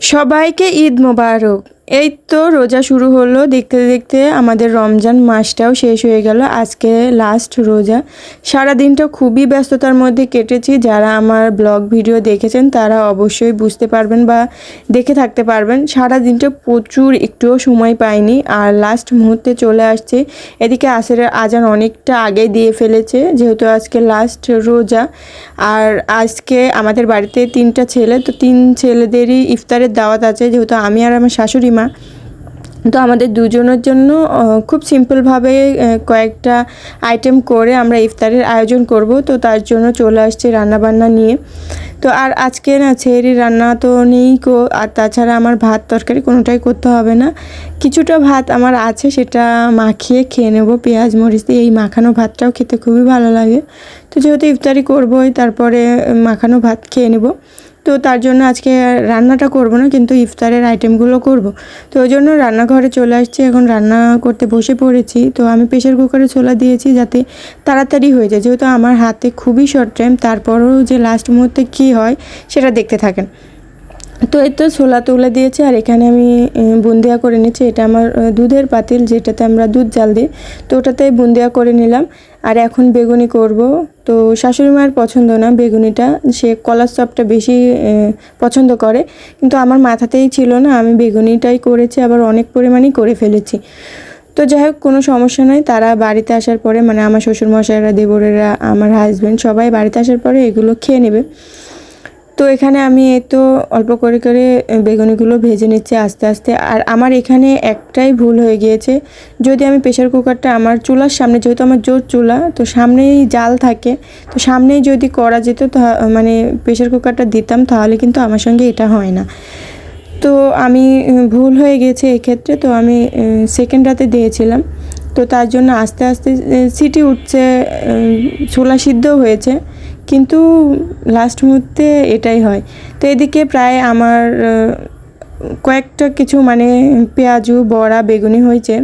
সবাইকে ঈদ মোবারক। এই তো রোজা শুরু হলো। দেখতে দেখতে আমাদের রমজান মাসটাও শেষ হয়ে গেল। আজকে লাস্ট রোজা। সারা দিনটা খুবই ব্যস্ততার মধ্যে কেটেছি। যারা আমার ব্লগ ভিডিও দেখেছেন, তারা অবশ্যই বুঝতে পারবেন বা দেখে থাকতে পারবেন। সারা দিনটা প্রচুর একটুও সময় পাইনি। আর লাস্ট মুহূর্তে চলে আসছে। এদিকে আসরের আজান অনেকটা আগে দিয়ে ফেলেছে, যেহেতু আজকে লাস্ট রোজা। আর আজকে আমাদের বাড়িতে তিনটা ছেলে, তো তিন ছেলেদেরই ইফতারের দাওয়াত আছে। যেহেতু আমি আর আমার শাশুড়ি মা। তো আমাদের দুজনের জন্য খুব সিম্পলভাবে কয়েকটা আইটেম করে আমরা ইফতারের আয়োজন করব। তো তার জন্য চলে আসছে রান্নাবান্না নিয়ে। তো আর আজকে না ছেড়ি রান্না তো নেই কো, আর তাছাড়া আমার ভাত তরকারি কোনোটাই করতে হবে না। কিছুটা ভাত আমার আছে, সেটা মাখিয়ে খেয়ে নেব। পেঁয়াজ, মরিচ দিয়ে এই মাখানো ভাতটাও খেতে খুবই ভালো লাগে। তো যেহেতু ইফতারি করবোই, তারপরে মাখানো ভাত খেয়ে নেব। তো তার জন্য আজকে রান্নাটা করব না, কিন্তু ইফতারের আইটেমগুলো করব। তো ওই জন্য রান্নাঘরে চলে আসছি, এখন রান্না করতে বসে পড়েছি। তো আমি প্রেশার কুকারে ছোলা দিয়েছি যাতে তাড়াতাড়ি হয়ে যায়। যেহেতু আমার হাতে খুবই শর্ট টাইম তারপরেও যে লাস্ট মুহূর্তে কী হয়, সেটা দেখতে থাকেন। তো এই তো ছোলা তুলে দিয়েছি আর এখানে আমি বুন্দিয়া করে নিচ্ছি এটা আমার দুধের পাতিল, যেটাতে আমরা দুধ জাল দিই। তো ওটাতে বুন্দিয়া করে নিলাম। আর এখন বেগুনি করব। তো শাশুড়ি মায়ের পছন্দ না বেগুনিটা। সে কলার চপটা বেশি পছন্দ করে। কিন্তু আমার মাথাতেই ছিল না, আমি বেগুনিটাই করেছি, আবার অনেক পরিমাণেই করে ফেলেছি। তো যাই হোক, কোনো সমস্যা নয় তারা বাড়িতে আসার পরে মানে আমার শ্বশুরমশাইরা দেবরেরা, আমার হাজব্যান্ড সবাই বাড়িতে আসার পরে এগুলো খেয়ে নেবে। তো এখানে আমি তো অল্প করে করে বেগুনিগুলো ভেজে নিচ্ছি আস্তে আস্তে। আর আমার এখানে একটাই ভুল হয়ে গিয়েছে। যদি আমি প্রেশার কুকারটা আমার চুলার সামনে, যেহেতু আমার জোর চুলা, তো সামনেই জাল থাকে। তো সামনেই যদি করা যেত মানে প্রেশার কুকারটা দিতাম, তাহলে কিন্তু আমার সঙ্গে এটা হয় না। তো আমি ভুল হয়ে গেছে এক্ষেত্রে। তো আমি সেকেন্ড রাতে দিয়েছিলাম। তো তার জন্য আস্তে আস্তে সিটি উঠছে ছোলা সিদ্ধও হয়েছে। কিন্তু লাস্ট মুহূর্তে এটাই হয়। তো এদিকে প্রায় আমার কয়েকটা কিছু মানে পেঁয়াজু, বড়া, বেগুনি হয়েছে।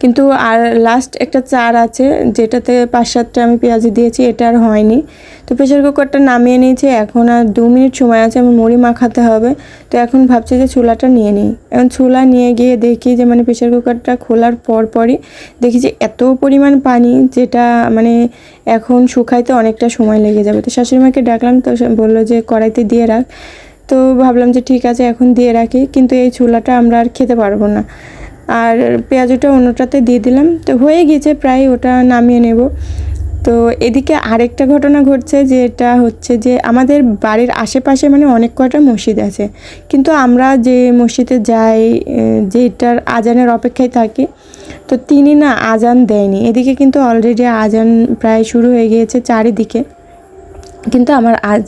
কিন্তু আর লাস্ট একটা চার আছে, যেটাতে পাঁচ সাতটা আমি পেঁয়াজি দিয়েছি, এটা আর হয়নি। তো প্রেশার কুকারটা নামিয়ে নিয়েছি, এখন আর দু মিনিট সময় আছে, আমার মুড়ি মাখাতে হবে। তো এখন ভাবছি যে চুলাটা নিয়ে নিই। এখন চুলা নিয়ে গিয়ে দেখি যে মানে প্রেশার কুকারটা খোলার পর পরই দেখি যে এত পরিমাণ পানি যেটা মানে এখন শুকাইতে অনেকটা সময় লেগে যাবে। তো শাশুড়ি মাকে ডাকলাম, তো বলল যে কড়াইতে দিয়ে রাখ। তো ভাবলাম যে ঠিক আছে, এখন দিয়ে রাখি, কিন্তু এই চুলাটা আমরা আর খেতে পারব না। আর পেঁয়াজটা অন্যটাতে দিয়ে দিলাম। তো হয়ে গিয়েছে, প্রায় ওটা নামিয়ে নেব। তো এদিকে আরেকটা ঘটনা ঘটছে যে এটা হচ্ছে যে আমাদের বাড়ির আশেপাশে মানে অনেক কয়টা মসজিদ আছে। কিন্তু আমরা যে মসজিদে যাই যেটার আজানের অপেক্ষায় থাকি, তো তিনি না আজান দেয়নি। এদিকে কিন্তু অলরেডি আজান প্রায় শুরু হয়ে গিয়েছে চারিদিকে। কিন্তু আমার আজ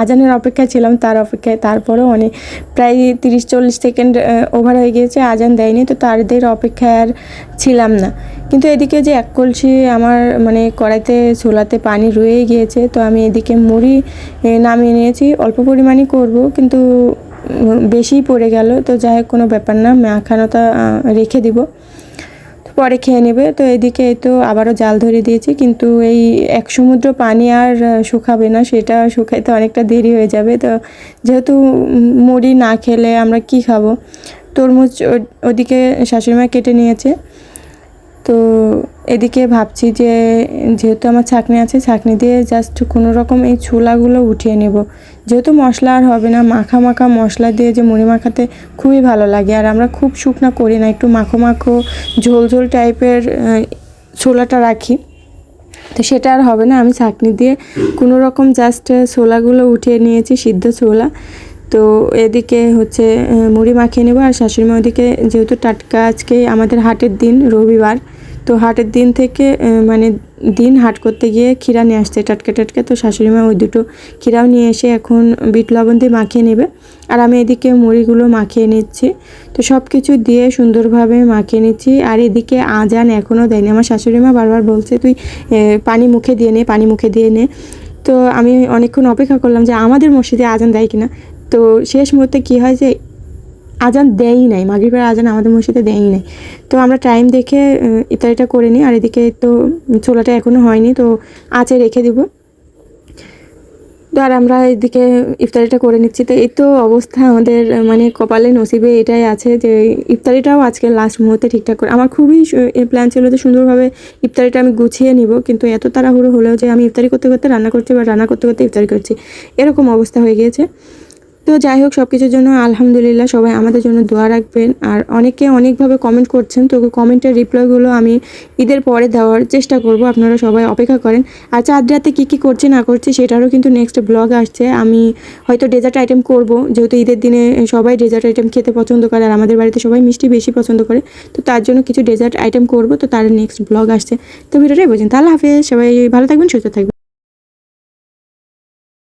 আজানের অপেক্ষায় ছিলাম, তার অপেক্ষায়, তারপরেও অনেক, প্রায় তিরিশ, চল্লিশ সেকেন্ড ওভার হয়ে গিয়েছে, আজান দেয়নি, তো তাদের অপেক্ষায় আর ছিলাম না। কিন্তু এদিকে যে এক কলসি আমার মানে কড়াইতে ছোলাতে পানি রয়ে গিয়েছে, তো আমি এদিকে মুড়ি নামিয়ে নিয়েছি, অল্প পরিমাণই করব, কিন্তু বেশিই পড়ে গেল, তো যাই হোক, কোনো ব্যাপার না, মাখানোটা রেখে দিব। পরে খেয়ে নেবে। তো এদিকে তো আবারও জাল ধরে দিয়েছি। কিন্তু এই এক সমুদ্র পানি আর শুকাবে না। সেটা শুকাইতে অনেকটা দেরি হয়ে যাবে। তো যেহেতু মুড়ি না খেলে আমরা কি খাব? তরমুজ ওদিকে শাশুড়িমা কেটে নিয়েছে। তো এদিকে ভাবছি যে যেহেতু আমার ছাকনি আছে, ছাকনি দিয়ে জাস্ট কোনো রকম এই ছোলাগুলো উঠিয়ে নেব। যেহেতু মশলা আর হবে না, মাখা মাখা মশলা দিয়ে যে মুড়ি মাখাতে খুবই ভালো লাগে। আর আমরা খুব শুকনা করি না, একটু মাখো মাখো, ঝোল ঝোল টাইপের ছোলাটা রাখি। তো সেটা আর হবে না, আমি ছাকনি দিয়ে কোনো রকম জাস্ট ছোলাগুলো উঠিয়ে নিয়েছি, সিদ্ধ ছোলা। তো এদিকে হচ্ছে মুড়ি মাখিয়ে নেব। আর শাশুড়ি মা ওদিকে যেহেতু টাটকা আজকে আমাদের হাটের দিন, রবিবার। তো হাটের দিন থেকে মানে দিন হাট করতে গিয়ে ক্ষীরা নিয়ে আসছে টাটকা টাটকা। তো শাশুড়ি মা ওই দুটো ক্ষীরাও নিয়ে এসে এখন বিট লবণ দিয়ে মাখিয়ে নেবে। আর আমি এদিকে মুড়িগুলো মাখিয়ে নিচ্ছি। তো সব কিছু দিয়ে সুন্দরভাবে মাখিয়ে নিচ্ছি। আর এদিকে আজান এখনও দেয়নি। আমার শাশুড়ি মা বারবার বলছে, তুই পানি মুখে দিয়ে নে, পানি মুখে দিয়ে নে। তো আমি অনেকক্ষণ অপেক্ষা করলাম যে আমাদের মসজিদে আজান দেয় কিনা। তো শেষ মুহূর্তে কী হয় যে আজান দেয়ই নাই, মাগরিবের আজান আমাদের মসজিদে দেয়ই নাই। তো আমরা টাইম দেখে ইফতারিটা করে নিই, আর এদিকে তো ছোলাটা এখনও হয়নি, তো আঁচে রেখে দিব। তো আর আমরা এদিকে ইফতারিটা করে নিচ্ছি। তো এই তো অবস্থা আমাদের মানে কপালে নসিবে এটাই আছে যে ইফতারিটাও আজকে লাস্ট মুহূর্তে ঠিকঠাক করে আমার খুবই প্ল্যান ছিল যে সুন্দরভাবে ইফতারিটা আমি গুছিয়ে নিব, কিন্তু এত তাড়াহুড়ো হলেও যে আমি ইফতারি করতে করতে রান্না করছি বা রান্না করতে করতে ইফতারি করছি, এরকম অবস্থা হয়ে গিয়েছে। তো যাই হোক সব কিছুর জন্য আলহামদুলিল্লাহ সবাই আমাদের জন্য দোয়া রাখবেন। আর অনেকে অনেকভাবে কমেন্ট করছেন, তো কমেন্টের রিপ্লাইগুলো আমি ঈদের পরে দেওয়ার চেষ্টা করব, আপনারা সবাই অপেক্ষা করেন। আর চাঁদ রাতে কী কী করছি, না করছি, সেটারও কিন্তু নেক্সট ব্লগ আসছে। আমি হয়তো ডেজার্ট আইটেম করব, যেহেতু ঈদের দিনে সবাই ডেজার্ট আইটেম খেতে পছন্দ করে, আর আমাদের বাড়িতে সবাই মিষ্টি বেশি পছন্দ করে, তো তার জন্য কিছু ডেজার্ট আইটেম করব, তো তার নেক্সট ব্লগ আসছে। তো ভিডিওটাই বোঝেন তাহলে হাফেজ, সবাই ভালো থাকবেন, সুস্থ থাকবেন।